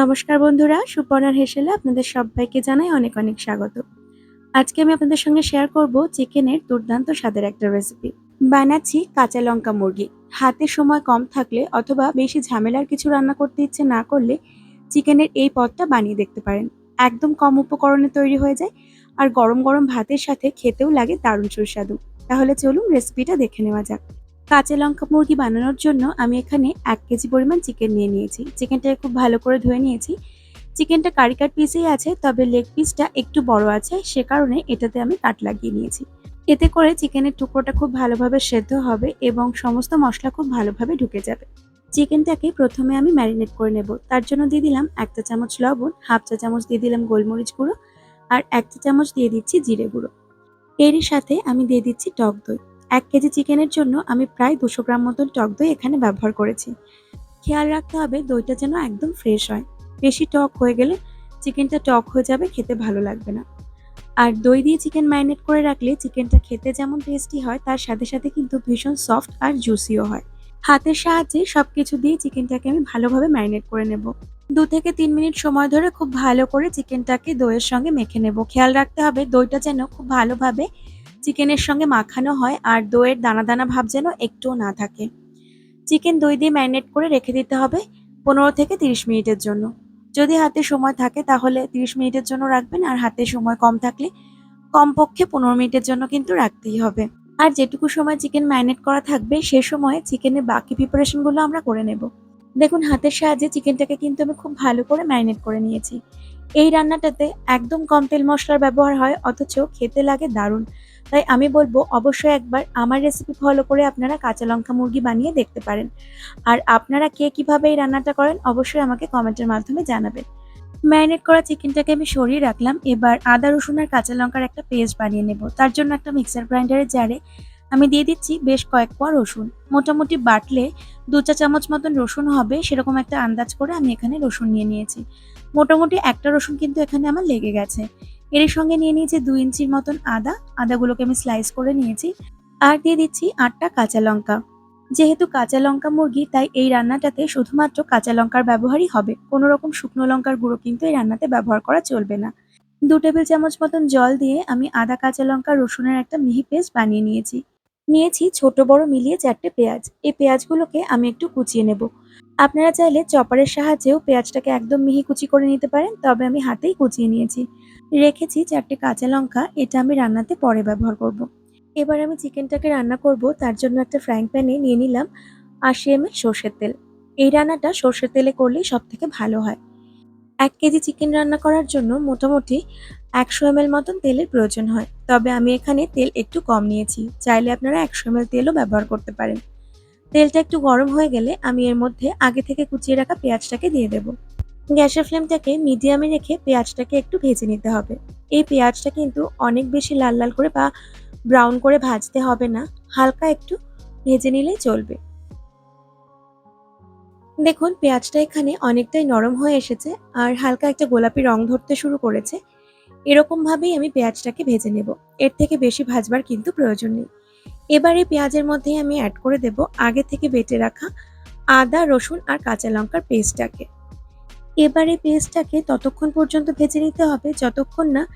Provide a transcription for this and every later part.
নমস্কার বন্ধুরা, সুপর্ণার হেসেলে আপনাদের সবাইকে জানাই অনেক অনেক স্বাগত। আজকে আমি আপনাদের সঙ্গে শেয়ার করব চিকেনের দুর্দান্ত স্বাদের একটা রেসিপি বানাচ্ছি কাঁচা লঙ্কা মুরগি। হাতে সময় কম থাকলে অথবা বেশি ঝামেলার কিছু রান্না করতে ইচ্ছে না করলে চিকেনের এই পদটা বানিয়ে দেখতে পারেন। একদম কম উপকরণে তৈরি হয়ে যায় আর গরম গরম ভাতের সাথে খেতেও লাগে দারুণ সুস্বাদু। তাহলে চলুন রেসিপিটা দেখে নেওয়া যাক। কাঁচা লঙ্কা মুরগি বানানোর জন্য আমি এখানে এক কেজি পরিমাণ চিকেন নিয়ে নিয়েছি। চিকেনটাকে খুব ভালো করে ধুয়ে নিয়েছি। চিকেনটা কারি কাট পিসেই আছে, তবে লেগ পিসটা একটু বড় আছে, সে কারণে এটাতে আমি কাট লাগিয়ে নিয়েছি। এতে করে চিকেনের টুকরোটা খুব ভালোভাবে সেদ্ধ হবে এবং সমস্ত মশলা খুব ভালোভাবে ঢুকে যাবে। চিকেনটাকে প্রথমে আমি ম্যারিনেট করে নেব। তার জন্য দিয়ে দিলাম একটা চামচ লবণ, হাফ চা চামচ দিয়ে দিলাম গোলমরিচ গুঁড়ো, আর এক চা চামচ দিয়ে দিচ্ছি জিরে গুঁড়ো। এরই সাথে আমি দিয়ে দিচ্ছি টক দই। এক কেজি চিকেনের জন্য আমি প্রায় দুশো গ্রাম মতন টক দই এখানে ব্যবহার করেছি। খেয়াল রাখতে হবে দইটা যেন একদম ফ্রেশ হয়। বেশি টক হয়ে গেলে চিকেনটা টক হয়ে যাবে, খেতে ভালো লাগবে না। আর দই দিয়ে চিকেন ম্যারিনেট করে রাখলে চিকেনটা খেতে যেমন টেস্টি হয়, তার সাথে সাথে কিন্তু ভীষণ সফট আর জুসিও হয়। হাতের সাহায্যে সব কিছু দিয়ে চিকেনটাকে আমি ভালোভাবে ম্যারিনেট করে নেব। দু থেকে তিন মিনিট সময় ধরে খুব ভালো করে চিকেনটাকে দইয়ের সঙ্গে মেখে নেব। খেয়াল রাখতে হবে দইটা যেন খুব ভালোভাবে চিকেনের সঙ্গে মাখানো হয় আর দইয়ের দানা দানা ভাব যেন একটুও না থাকে। চিকেন দই দিয়ে ম্যারিনেট করে রেখে দিতে হবে পনেরো থেকে তিরিশ মিনিটের জন্য। যদি হাতে সময় থাকে তাহলে তিরিশ মিনিটের জন্য রাখবেন আর হাতে সময় কম থাকলে কমপক্ষে পনেরো মিনিটের জন্য কিন্তু রাখতেই হবে। আর যেটুকু সময় চিকেন ম্যারিনেট করা থাকবে সে সময় চিকেনের বাকি প্রিপারেশনগুলো আমরা করে নেব। দেখুন, হাতের সাহায্যে চিকেনটাকে কিন্তু আমি খুব ভালো করে ম্যারিনেট করে নিয়েছি। এই রান্নাটাতে একদম কম তেল মশলার ব্যবহার হয়, অথচ খেতে লাগে দারুণ। তাই আমি বলব, অবশ্যই একবার আমার রেসিপি ফলো করে আপনারা কাঁচা লঙ্কা মুরগি বানিয়ে দেখতে পারেন। আর আপনারা কে কীভাবে এই রান্নাটা করেন, অবশ্যই আমাকে কমেন্টের মাধ্যমে জানাবেন। ম্যারিনেট করা চিকেনটাকে আমি সরিয়ে রাখলাম। এবার আদা রসুন আর কাঁচা লঙ্কার একটা পেস্ট বানিয়ে নেব। তার জন্য একটা মিক্সার গ্রাইন্ডারের জারে আমি দিয়ে দিচ্ছি বেশ কয়েক কোয়া রসুন। মোটামুটি বাটলে দু চা চামচ মতন রসুন হবে, সেরকম একটা আন্দাজ করে আমি এখানে রসুন নিয়ে নিয়েছি। মোটামুটি একটা রসুন কিন্তু এখানে আমার লেগে গেছে। এর সঙ্গে নিয়ে নিয়েছি দুই ইঞ্চির মতন আদা, আদাগুলোকে আমি স্লাইস করে নিয়েছি। আর দিয়ে দিচ্ছি আটটা কাঁচা লঙ্কা। যেহেতু কাঁচা লঙ্কা মুরগি, তাই এই রান্নাটাতে শুধুমাত্র কাঁচা লঙ্কার ব্যবহারই হবে। কোনো রকম শুকনো লঙ্কার গুঁড়ো কিন্তু এই রান্নাতে ব্যবহার করা চলবে না। দু টেবিল চামচ মতন জল দিয়ে আমি আদা, কাঁচা লঙ্কা, রসুনের একটা মিহি পেস্ট বানিয়ে নিয়েছি। নিয়েছি ছোট বড় মিলিয়ে চারটে পেঁয়াজ। এই পেঁয়াজগুলোকে আমি একটু কুচিয়ে নেব। আপনারা চাইলে চপারের সাহায্যেও পেঁয়াজটাকে একদম মিহি কুচি করে নিতে পারেন, তবে আমি হাতেই কুচিয়ে নিয়েছি। রেখেছি চারটে কাঁচা লঙ্কা, এটা আমি রান্নাতে পরে ব্যবহার করব। এবার আমি চিকেনটাকে রান্না করব, তার জন্য একটা ফ্রাইং প্যানে নিয়ে নিলাম আশি এম সর্ষের তেল। এই রান্নাটা সর্ষের তেলে করলেই সব থেকে ভালো হয়। এক কেজি চিকেন রান্না করার জন্য মোটামুটি একশো এম মতন তেলের প্রয়োজন হয়। তবে আমি এখানে তেল একটু কম নিয়েছি। চাইলে আপনারা একশো এম তেলও ব্যবহার করতে পারেন। তেলটা একটু গরম হয়ে গেলে আমি এর মধ্যে আগে থেকে কুচিয়ে রাখা পেঁয়াজটাকে দিয়ে দেবো। গ্যাসের ফ্লেমটাকে মিডিয়ামে রেখে পেঁয়াজটাকে একটু ভেজে নিতে হবে। এই পেঁয়াজটা কিন্তু অনেক বেশি লাল লাল করে বা ব্রাউন করে ভাজতে হবে না। হালকা একটু ভেজে নিলেই চলবে। দেখুন, পেঁয়াজটা এখানে অনেকটাই নরম হয়ে এসেছে আর হালকা একটা গোলাপি রং ধরতে শুরু করেছে। এরকমভাবেই আমি পেঁয়াজটাকে ভেজে নেব। এর থেকে বেশি ভাজবার কিন্তু প্রয়োজন নেই। এবারে পেঁয়াজের মধ্যেই আমি অ্যাড করে দেব আগে থেকে বেটে রাখা আদা, রসুন আর কাঁচা লঙ্কার পেস্টটাকে। এবারে পেস্টটাকে ততক্ষণ পর্যন্ত ভেজে নিতে হবে, যতক্ষণ না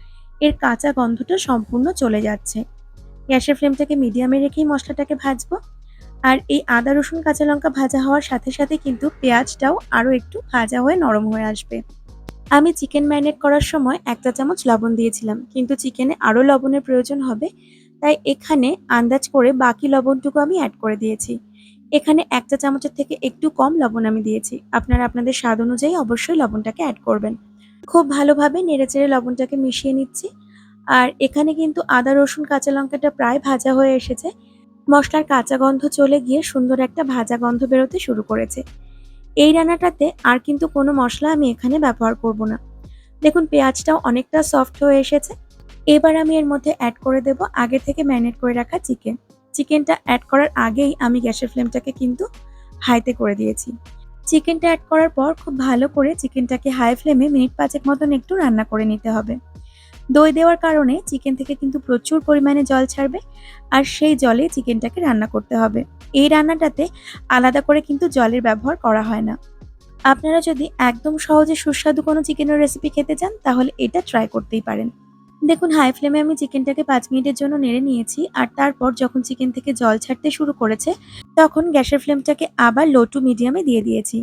এর কাঁচা গন্ধটা সম্পূর্ণ চলে যাচ্ছে। গ্যাসের ফ্লেমটাকে মিডিয়ামে রেখেই মশলাটাকে ভাজবো। আর এই আদা, রসুন, কাঁচা লঙ্কা ভাজা হওয়ার সাথে সাথে কিন্তু পেঁয়াজটাও আরও একটু ভাজা হয়ে নরম হয়ে আসবে। আমি চিকেন ম্যারিনেট করার সময় একটা চামচ লবণ দিয়েছিলাম, কিন্তু চিকেনে আরও লবণের প্রয়োজন হবে, তাই এখানে আন্দাজ করে বাকি লবণটুকু আমি অ্যাড করে দিয়েছি। এখানে একটা চামচের থেকে একটু কম লবণ আমি দিয়েছি, আপনারা আপনাদের স্বাদ অনুযায়ী অবশ্যই লবণটাকে অ্যাড করবেন। খুব ভালোভাবে নেড়েচেড়ে লবণটাকে মিশিয়ে নিচ্ছি, আর এখানে কিন্তু আদা, রসুন, কাঁচা লঙ্কাটা প্রায় ভাজা হয়ে এসেছে মশলার কাঁচা গন্ধ চলে গিয়ে সুন্দর একটা ভাজা গন্ধ বেরোতে শুরু করেছে। এই রান্নাটাতে আর কিন্তু কোনো মশলা আমি এখানে ব্যবহার করব না। দেখুন, পেঁয়াজটাও অনেকটা সফট হয়ে এসেছে। এবার আমি এর মধ্যে অ্যাড করে দেব আগে থেকে ম্যারিনেট করে রাখা চিকেন। চিকেনটা অ্যাড করার আগেই আমি গ্যাসের ফ্লেমটাকে কিন্তু হাইতে করে দিয়েছি। চিকেনটা অ্যাড করার পর খুব ভালো করে চিকেনটাকে হাই ফ্লেমে মিনিট পাঁচেক মতন একটু রান্না করে নিতে হবে। দই দেওয়ার কারণে চিকেন থেকে কিন্তু প্রচুর পরিমাণে জল ছাড়বে আর সেই জলে চিকেনটাকে রান্না করতে হবে। এই রান্নাটাতে আলাদা করে কিন্তু জলের ব্যবহার করা হয় না। আপনারা যদি একদম সহজে সুস্বাদু কোনো চিকেনের রেসিপি খেতে চান, তাহলে এটা ট্রাই করতেই পারেন। দেখুন হাই ফ্লেমে আমি চিকেনটাকে পাঁচ মিনিটের জন্য নেড়ে নিয়েছি আর তারপর যখন চিকেন থেকে জল ছাড়তে শুরু করেছে, তখন গ্যাসের ফ্লেমটাকে আবার লো টু মিডিয়ামে দিয়ে দিয়েছি।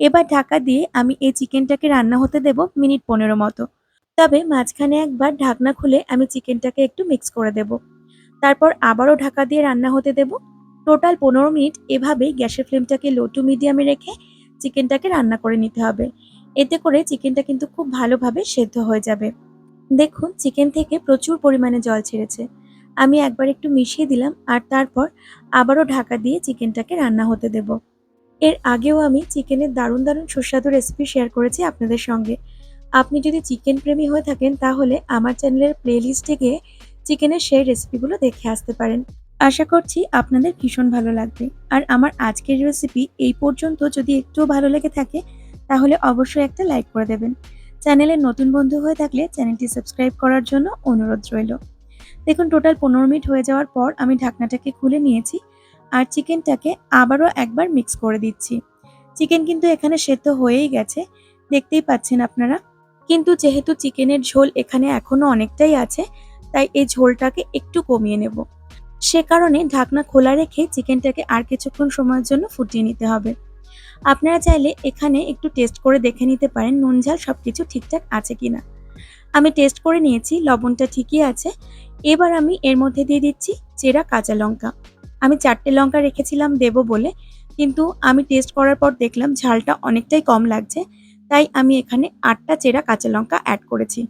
এবার ঢাকা দিয়ে আমি এই চিকেনটাকে রান্না হতে দেব মিনিট পনেরো মতো। তবে মাঝখানে একবার ঢাকনা খুলে আমি চিকেনটাকে একটু মিক্স করে দেব। তারপর আবারও ঢাকা দিয়ে রান্না হতে দেব। টোটাল পনেরো মিনিট এভাবেই গ্যাসের ফ্লেমটাকে লো টু মিডিয়ামে রেখে চিকেনটাকে রান্না করে নিতে হবে। এতে করে চিকেনটা কিন্তু খুব ভালোভাবে সেদ্ধ হয়ে যাবে। দেখুন, চিকেন থেকে প্রচুর পরিমাণে জল ছেড়েছে। আমি একবার একটু মিশিয়ে দিলাম আর তারপর আবারও ঢাকা দিয়ে চিকেনটাকে রান্না হতে দেব। এর আগেও আমি চিকেনের দারুণ দারুণ সুস্বাদু রেসিপি শেয়ার করেছি আপনাদের সঙ্গে। আপনি যদি চিকেন প্রেমী হয়ে থাকেন, তাহলে আমার চ্যানেলের প্লেলিস্টে গিয়ে চিকেনের সেই রেসিপিগুলো দেখে আসতে পারেন। আশা করছি আপনাদের ভীষণ ভালো লাগবে। আর আমার আজকের রেসিপি এই পর্যন্ত যদি একটুও ভালো লেগে থাকে, তাহলে অবশ্যই একটা লাইক করে দেবেন। চ্যানেলের নতুন বন্ধু হয়ে থাকলে চ্যানেলটি সাবস্ক্রাইব করার জন্য অনুরোধ রইল। দেখুন টোটাল পনেরো মিনিট হয়ে যাওয়ার পর আমি ঢাকনাটাকে খুলে নিয়েছি আর চিকেনটাকে আবারও একবার মিক্স করে দিচ্ছি। চিকেন কিন্তু এখানে সেদ্ধ হয়েই গেছে। দেখতেই পাচ্ছেন আপনারা কিন্তু যেহেতু চিকেনের ঝোল এখানে এখনও অনেকটাই আছে, তাই এই ঝোলটাকে একটু কমিয়ে নেব। সে কারণে ঢাকনা খোলা রেখে চিকেনটাকে আর কিছুক্ষণ সময়ের জন্য ফুটিয়ে নিতে হবে। আপনারা চাইলে এখানে একটু টেস্ট করে দেখে নিতে পারেন নুন, ঝাল সব কিছু ঠিকঠাক আছে কিনা। আমি টেস্ট করে নিয়েছি, লবণটা ঠিকই আছে। এবার আমি এর মধ্যে দিয়ে দিচ্ছি চেরা কাঁচা লঙ্কা। আমি চারটে লঙ্কা রেখেছিলাম দেব বলে, কিন্তু আমি টেস্ট করার পর দেখলাম ঝালটা অনেকটাই কম লাগছে। তাই আমি এখানে আটটা চেরা কাঁচা লঙ্কা অ্যাড করেছি।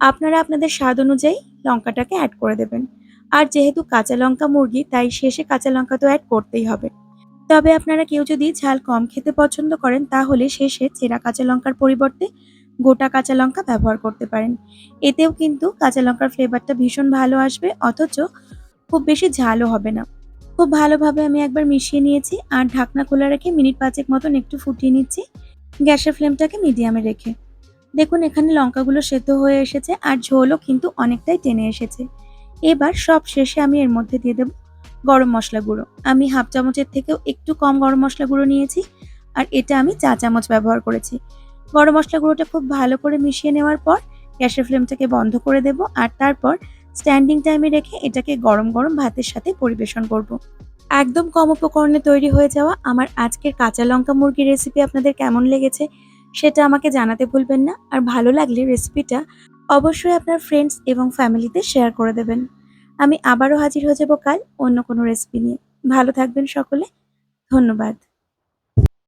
আপনারা আপনাদের স্বাদ অনুযায়ী লঙ্কাটাকে অ্যাড করে দেবেন। আর যেহেতু কাঁচা লঙ্কা মুরগি, তাই শেষে কাঁচা লঙ্কা তো অ্যাড করতেই হবে। তবে আপনারা কেউ যদি ঝাল কম খেতে পছন্দ করেন, তাহলে শেষে চেরা কাঁচা লঙ্কার পরিবর্তে গোটা কাঁচা লঙ্কা ব্যবহার করতে পারেন। এতেও কিন্তু কাঁচা লঙ্কার ফ্লেভারটা ভীষণ ভালো আসবে, অথচ খুব বেশি ঝালও হবে না। খুব ভালোভাবে আমি একবার মিশিয়ে নিয়েছি, আর ঢাকনা খোলা রেখে মিনিট পাঁচেক মতন একটু ফুটিয়ে নিচ্ছি। গ্যাসের ফ্লেমটাকে মিডিয়ামে রেখে। দেখুন, এখানে লঙ্কাগুলো সেদ্ধ হয়ে এসেছে আর ঝোলও কিন্তু অনেকটাই টেনে এসেছে। এবার সব শেষে আমি এর মধ্যে দিয়ে দেবো গরম মশলা গুঁড়ো। আমি হাফ চামচের থেকেও একটু কম গরম মশলা গুঁড়ো নিয়েছি আর এটা আমি চা চামচ ব্যবহার করেছি। গরম মশলা গুঁড়োটা খুব ভালো করে মিশিয়ে নেওয়ার পর গ্যাসের ফ্লেমটাকে বন্ধ করে দেব আর তারপর স্ট্যান্ডিং টাইমে রেখে এটাকে গরম গরম ভাতের সাথে পরিবেশন করব। একদম কম উপকরণে তৈরি হয়ে যাওয়া আমার আজকের কাঁচা লঙ্কা মুরগির রেসিপি আপনাদের কেমন লেগেছে সেটা আমাকে জানাতে ভুলবেন না। আর ভালো লাগলে রেসিপিটা অবশ্যই আপনার ফ্রেন্ডস এবং ফ্যামিলিতে শেয়ার করে দেবেন। আমি আবারও হাজির হয়ে যাব কাল অন্য কোনো রেসিপি নিয়ে। ভালো থাকবেন সকলে। ধন্যবাদ।